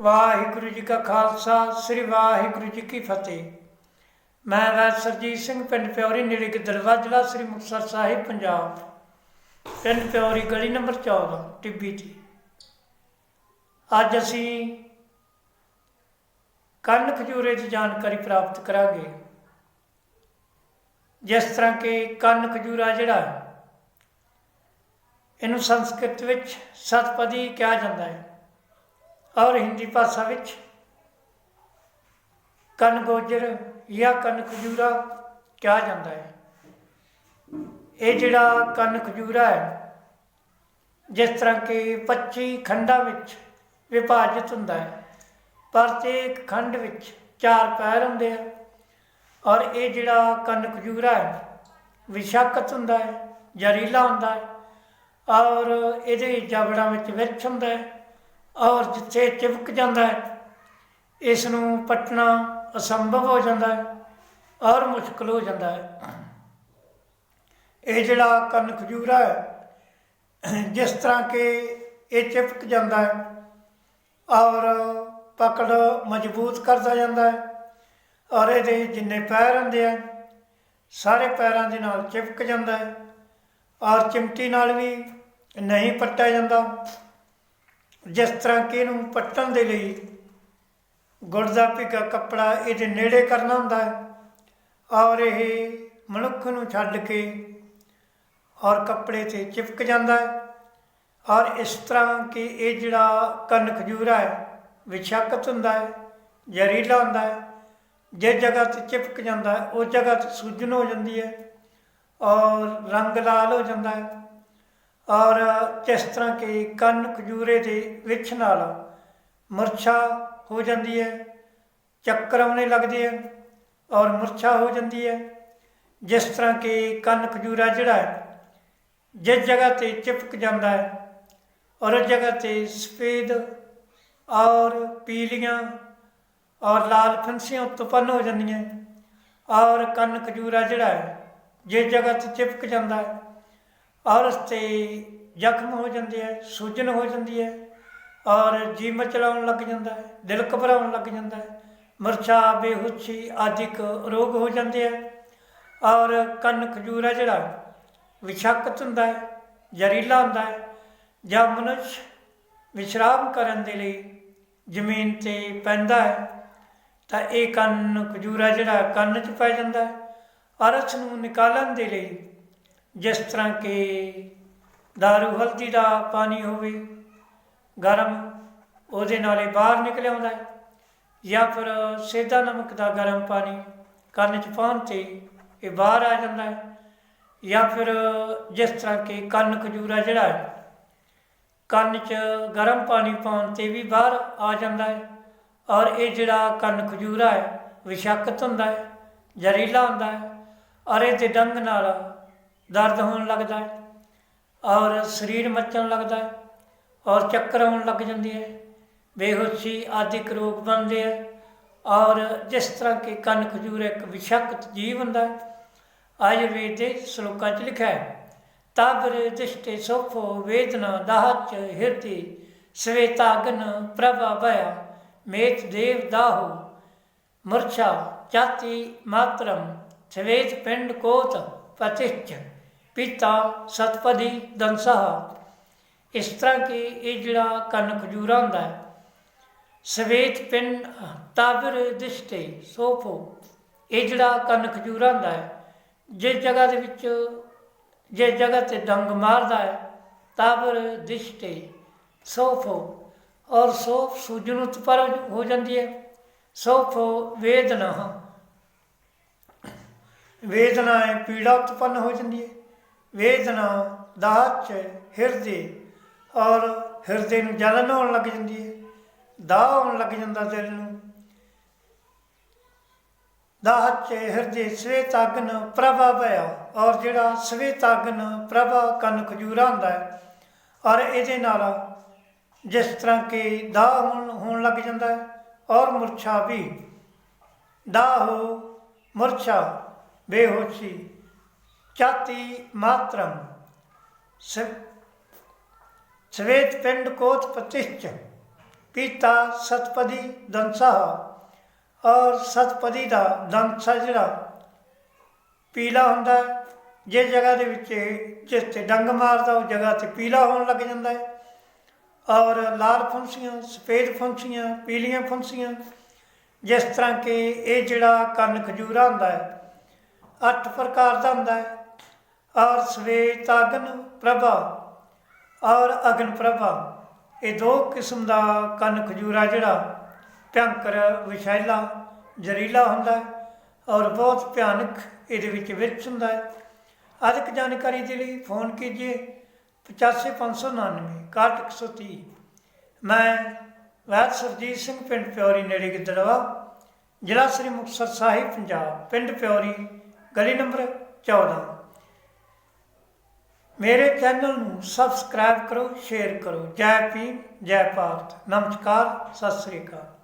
ਵਾਹਿਗੁਰੂ ਜੀ ਕਾ ਖਾਲਸਾ, ਸ੍ਰੀ ਵਾਹਿਗੁਰੂ ਜੀ ਕੀ ਫਤਿਹ। ਮੈਂ ਵੈਦ ਸਿੰਘ, ਪਿੰਡ ਪਿਉਰੀ ਨੇੜੇ ਗਿੱਦੜਵਾ ਜ਼ਿਲ੍ਹਾ ਸ੍ਰੀ ਮੁਕਤਸਰ ਸਾਹਿਬ, ਪੰਜਾਬ। ਪਿੰਡ ਪਿਉਰੀ ਗਲੀ ਨੰਬਰ 14 ਟਿੱਬੀ ਦੀ ਅੱਜ ਅਸੀਂ ਕੰਨ ਖਜੂਰੇ ਦੀ ਜਾਣਕਾਰੀ ਪ੍ਰਾਪਤ ਕਰਾਂਗੇ। ਜਿਸ ਤਰ੍ਹਾਂ ਕਿ ਕੰਨ ਖਜੂਰਾ ਜਿਹੜਾ, ਇਹਨੂੰ ਸੰਸਕ੍ਰਿਤ ਵਿੱਚ ਸਤਪਦੀ ਕਿਹਾ ਜਾਂਦਾ ਹੈ। ਔਰ ਹਿੰਦੀ ਭਾਸ਼ਾ ਵਿੱਚ ਕੰਨ ਗੋਜਰ ਜਾਂ ਕੰਨ ਖਜੂਰਾ ਕਿਹਾ ਜਾਂਦਾ ਹੈ। ਇਹ ਜਿਹੜਾ ਕੰਨ ਖਜੂਰਾ ਹੈ, ਜਿਸ ਤਰ੍ਹਾਂ ਕਿ 25 ਖੰਡਾਂ ਵਿੱਚ ਵਿਭਾਜਿਤ ਹੁੰਦਾ ਹੈ ਪ੍ਰਤੇਕ ਖੰਡ ਵਿੱਚ ਚਾਰ ਪੈਰ ਹੁੰਦੇ ਆ ਔਰ ਇਹ ਜਿਹੜਾ ਕੰਨ ਖਜੂਰਾ ਹੈ, ਵਿਸ਼ਾਕਤ ਹੁੰਦਾ ਹੈ, ਜ਼ਹਿਰੀਲਾ ਹੁੰਦਾ ਹੈ ਔਰ ਇਹਦੇ ਜਬੜਾਂ ਵਿੱਚ ਵਿਰਛ ਹੁੰਦਾ ਹੈ। ਔਰ ਜਿੱਥੇ ਚਿਪਕ ਜਾਂਦਾ ਹੈ ਇਸ ਨੂੰ ਪਟਣਾ ਅਸੰਭਵ ਹੋ ਜਾਂਦਾ ਹੈ ਔਰ ਮੁਸ਼ਕਲ ਹੋ ਜਾਂਦਾ ਹੈ। ਇਹ ਜਿਹੜਾ ਕੰਨ ਖਜੂਰਾ ਹੈ, ਜਿਸ ਤਰ੍ਹਾਂ ਕਿ ਇਹ ਚਿਪਕ ਜਾਂਦਾ ਹੈ ਔਰ ਪਕੜ ਮਜ਼ਬੂਤ ਕਰਦਾ ਜਾਂਦਾ ਹੈ ਔਰ ਇਹਦੇ ਜਿੰਨੇ ਪੈਰ ਹੁੰਦੇ ਆ, ਸਾਰੇ ਪੈਰਾਂ ਦੇ ਨਾਲ ਚਿਪਕ ਜਾਂਦਾ ਹੈ ਔਰ ਚਿਮਟੀ ਨਾਲ ਵੀ ਨਹੀਂ ਪੱਟਿਆ ਜਾਂਦਾ। ਜਿਸ ਤਰ੍ਹਾਂ ਕਿ ਇਹਨੂੰ ਪੱਟਣ ਦੇ ਲਈ ਗੁੜ ਦਾ ਭਿੱਗਾ ਕੱਪੜਾ ਇਹਦੇ ਨੇੜੇ ਕਰਨਾ ਹੁੰਦਾ ਹੈ, ਔਰ ਇਹ ਮਨੁੱਖ ਨੂੰ ਛੱਡ ਕੇ ਔਰ ਕੱਪੜੇ ਤੇ ਚਿਪਕ ਜਾਂਦਾ ਹੈ, ਔਰ ਇਸ ਤਰ੍ਹਾਂ ਕਿ ਇਹ ਜਿਹੜਾ ਕੰਨ ਖਜੂਰਾ ਹੈ ਵਿਸ਼ਾਕਤ ਹੁੰਦਾ ਹੈ, ਜ਼ਹਿਰੀਲਾ ਹੁੰਦਾ ਹੈ ਜੇ ਜਗ੍ਹਾ ਤੇ ਚਿਪਕ ਜਾਂਦਾ ਹੈ ਉਹ ਜਗ੍ਹਾ ਤੇ ਸੂਜਨ ਹੋ ਜਾਂਦੀ ਹੈ, ਔਰ ਰੰਗ ਲਾਲ ਹੋ ਜਾਂਦਾ ਹੈ। ਔਰ ਜਿਸ ਤਰ੍ਹਾਂ ਕਿ ਕੰਨ ਖਜੂਰੇ ਦੇ ਵਿੱਚ ਨਾਲ ਮੁਰਛਾ ਹੋ ਜਾਂਦੀ ਹੈ, ਚੱਕਰ ਆਉਣੇ ਲੱਗਦੇ ਆ ਔਰ ਮੁਰਛਾ ਹੋ ਜਾਂਦੀ ਹੈ। ਜਿਸ ਤਰ੍ਹਾਂ ਕਿ ਕੰਨ ਖਜੂਰਾ ਜਿਹੜਾ ਹੈ, ਜਿਸ ਜਗ੍ਹਾ ਤੇ ਚਿਪਕ ਜਾਂਦਾ ਹੈ ਔਰ ਉਸ ਜਗ੍ਹਾ ਤੇ ਸਫੇਦ ਔਰ ਪੀਲੀਆਂ ਔਰ ਲਾਲ ਫੰਸੀਆਂ ਉਤਪੰਨ ਹੋ ਜਾਂਦੀਆਂ ਔਰ ਕੰਨ ਖਜੂਰਾ ਜਿਹੜਾ ਹੈ, ਜਿਸ ਜਗ੍ਹਾ ਤੇ ਚਿਪਕ ਜਾਂਦਾ ਹੈ ਔਰ ਉਸ ਤੇ ਜ਼ਖਮ ਹੋ ਜਾਂਦੇ ਹੈ ਸੂਜਨ ਹੋ ਜਾਂਦੀ ਹੈ ਔਰ ਜੀ ਮਚਲਾਉਣ ਲੱਗ ਜਾਂਦਾ ਹੈ, ਦਿਲ ਘਬਰਾਉਣ ਲੱਗ ਜਾਂਦਾ ਹੈ ਮਰਛਾ ਬੇਹੋਸ਼ੀ ਆਦਿਕ ਰੋਗ ਹੋ ਜਾਂਦੇ ਆ, ਔਰ ਕੰਨ ਖਜੂਰਾ ਜਿਹੜਾ ਵਿਸ਼ਾਕਤ ਹੁੰਦਾ ਹੈ, ਜ਼ਹਿਰੀਲਾ ਹੁੰਦਾ ਹੈ, ਜਾਂ ਮਨੁੱਖ ਵਿਸ਼ਰਾਮ ਕਰਨ ਦੇ ਲਈ ਜ਼ਮੀਨ ਤੇ ਪੈਂਦਾ ਹੈ, ਤਾਂ ਇਹ ਕੰਨ ਖਜੂਰਾ ਜਿਹੜਾ ਕੰਨ 'ਚ ਪੈ ਜਾਂਦਾ ਹੈ ਔਰ ਉਸ ਨੂੰ ਨਿਕਾਲਣ ਦੇ ਲਈ ਜਿਸ ਤਰ੍ਹਾਂ ਕਿ ਦਾਰੂ, ਹਲਦੀ ਦਾ ਪਾਣੀ ਹੋਵੇ, ਗਰਮ ਉਹਦੇ ਨਾਲੇ ਬਾਹਰ ਨਿਕਲ ਆਉਂਦਾ ਹੈ, ਜਾਂ ਫਿਰ ਸੇਧਾ ਨਮਕ ਦਾ ਗਰਮ ਪਾਣੀ ਕੰਨ 'ਚ ਪਾਉਣ ਤੇ ਇਹ ਬਾਹਰ ਆ ਜਾਂਦਾ ਹੈ, ਜਾਂ ਫਿਰ ਜਿਸ ਤਰ੍ਹਾਂ ਕਿ ਕੰਨ ਖਜੂਰਾ ਜਿਹੜਾ ਹੈ, ਕੰਨ 'ਚ ਗਰਮ ਪਾਣੀ ਪਾਉਣ ਤੇ ਵੀ ਬਾਹਰ ਆ ਜਾਂਦਾ ਹੈ, ਔਰ ਇਹ ਜਿਹੜਾ ਕੰਨ ਖਜੂਰਾ ਹੈ ਵਿਸ਼ਾਕਤ ਹੁੰਦਾ ਹੈ, ਜ਼ਹਿਰੀਲਾ ਹੁੰਦਾ ਹੈ, ਔਰ ਇਹਦੇ ਡੰਗ ਨਾਲ ਦਰਦ ਹੋਣ ਲੱਗਦਾ ਹੈ, ਔਰ ਸਰੀਰ ਮੱਚਣ ਲੱਗਦਾ ਹੈ, ਔਰ ਚੱਕਰ ਆਉਣ ਲੱਗ ਜਾਂਦੇ ਹੈ। ਬੇਹੋਸ਼ੀ ਆਦਿਕ ਰੋਗ ਬਣਦੇ ਹੈ, ਔਰ ਜਿਸ ਤਰ੍ਹਾਂ ਕਿ ਕੰਨ ਖਜੂਰ ਇੱਕ ਵਿਸ਼ਕਤ ਜੀਵ ਹੁੰਦਾ ਆਯੁਰਵੇਦ ਦੇ ਸ਼ਲੋਕਾਂ 'ਚ ਲਿਖਿਆ ਹੈ ਤਾਬਰ ਦਿਸ਼ਟੇ ਸੋਫੋ ਵੇਦਨਾ ਦਾਹਚ ਹਿਰਦੀ ਸਵੇਤਾਗਨ ਪ੍ਰਭਾ ਭਇਆ ਮੇਤ ਦੇਵ ਦਾਹੋ, ਮਰਛਾ ਚਾਤੀ ਮਾਤਰਮ ਸਵੇਤ ਪਿੰਡ ਕੋਤ ਪਤਿਸ਼ਚ ਪਿਤਾ ਸਤਪਦੀ ਦੰਸਹ ਇਸ ਤਰ੍ਹਾਂ ਕਿ ਇਹ ਜਿਹੜਾ ਕੰਨ ਖਜੂਰਾ ਹੁੰਦਾ ਹੈ। ਸਵੇਤ ਪਿੰਡ ਤਾਬਰ ਦਿਸ਼ਟੇ ਸੋਫੋ। ਇਹ ਜਿਹੜਾ ਕੰਨ ਖਜੂਰਾ ਹੁੰਦਾ ਹੈ, ਜਿਸ ਜਗ੍ਹਾ ਦੇ ਵਿੱਚ, ਜਿਸ ਜਗ੍ਹਾ ਤੇ ਡੰਗ ਮਾਰਦਾ ਹੈ, ਤਾਬਰ ਦਿਸ਼ਟੇ ਸੋਫੋ। ਔਰ ਸੋਫ ਸੂਜਨ ਉਤਪਰ ਹੋ ਜਾਂਦੀ ਹੈ। ਸੋਫੋ ਵੇਦਨਾ। ਵੇਦਨਾ ਹੈ, ਪੀੜਾ ਉਤਪੰਨ ਹੋ ਜਾਂਦੀ ਹੈ। ਵੇਦਨਾ 'ਚ ਹਿਰਦੇ ਔਰ ਹਿਰਦੇ ਨੂੰ ਜਲਨ ਹੋਣ ਲੱਗ ਜਾਂਦੀ ਹੈ, ਦਾਹ ਹੋਣ ਲੱਗ ਜਾਂਦਾ ਦਿਲ ਨੂੰ। ਦਾਚ ਹਿਰਦੇ ਸਵੇਤਾਗਨ ਪ੍ਰਭਾ ਭਇਆ ਔਰ ਜਿਹੜਾ ਸਵੇਤਾਗਨ ਪ੍ਰਭਾ ਕੰਨ ਖਜੂਰਾ ਹੁੰਦਾ ਹੈ, ਔਰ ਇਹਦੇ ਨਾਲ ਜਿਸ ਤਰ੍ਹਾਂ ਕਿ ਦਾਹ ਹੋਣ ਹੋਣ ਲੱਗ ਜਾਂਦਾ ਹੈ ਔਰ ਮੁਰਛਾ ਵੀ, ਦਾਹੋ ਮੁਰਛਾ ਬੇਹੋਸ਼ੀ ਚਾਤੀ ਮਾਤਰਮ। ਸ ਸਵੇਤ ਪਿੰਡ ਕੋਤ ਪ੍ਰਤਿਸ਼ਚ ਪੀਤਾ ਸਤਪਦੀ ਦੰਸਾ। ਔਰ ਸਤਪਦੀ ਦਾ ਦੰਸਾ ਜਿਹੜਾ ਪੀਲਾ ਹੁੰਦਾ ਹੈ ਜੇ ਜਗ੍ਹਾ ਦੇ ਵਿੱਚ ਜਿਸ ਤੇ ਡੰਗ ਮਾਰਦਾ, ਉਹ ਜਗ੍ਹਾ ਤੇ ਪੀਲਾ ਹੋਣ ਲੱਗ ਜਾਂਦਾ ਹੈ। ਔਰ ਲਾਲ ਫੁੰਸੀਆਂ, ਸਫੇਦ ਫੁੰਸੀਆਂ, ਪੀਲੀਆਂ ਫੁੰਸੀਆਂ, ਜਿਸ ਤਰ੍ਹਾਂ ਕਿ ਇਹ ਜਿਹੜਾ ਕੰਨ ਖਜੂਰਾ ਹੁੰਦਾ ਹੈ, ਅੱਠ ਪ੍ਰਕਾਰ ਦਾ ਹੁੰਦਾ ਹੈ। ਔਰ ਸਵੇਤ ਅਗਨ ਪ੍ਰਭਾ, ਔਰ ਅਗਨ ਪ੍ਰਭਾ, ਇਹ ਦੋ ਕਿਸਮ ਦਾ ਕੰਨ ਖਜੂਰਾ ਜਿਹੜਾ ਭਿਅੰਕਰ ਵਿਸ਼ੈਲਾ ਜ਼ਹਿਰੀਲਾ ਹੁੰਦਾ ਹੈ ਔਰ ਬਹੁਤ ਭਿਆਨਕ ਇਹਦੇ ਵਿੱਚ ਵਿਰਚ ਹੁੰਦਾ ਹੈ। ਅਧਿਕ ਜਾਣਕਾਰੀ ਦੇ ਲਈ ਫੋਨ ਕੀजिए 85599 6130 ਮੈਂ ਵੈਦ ਸਰਜੀਤ ਸਿੰਘ ਪਿੰਡ ਪਿਓਰੀ ਨੇੜੇ ਗਿੱਦੜਵਾ, ਜ਼ਿਲ੍ਹਾ ਸ੍ਰੀ ਮੁਕਤਸਰ ਸਾਹਿਬ, ਪੰਜਾਬ। ਪਿੰਡ ਪਿਓਰੀ, ਗਲੀ ਨੰਬਰ 14 ਮੇਰੇ ਚੈਨਲ ਨੂੰ ਸਬਸਕ੍ਰਾਈਬ ਕਰੋ, ਸ਼ੇਅਰ ਕਰੋ। ਜੈ ਭੀਮ, ਜੈ ਭਾਰਤ। ਨਮਸਕਾਰ, ਸਤਿ ਸ੍ਰੀ ਅਕਾਲ।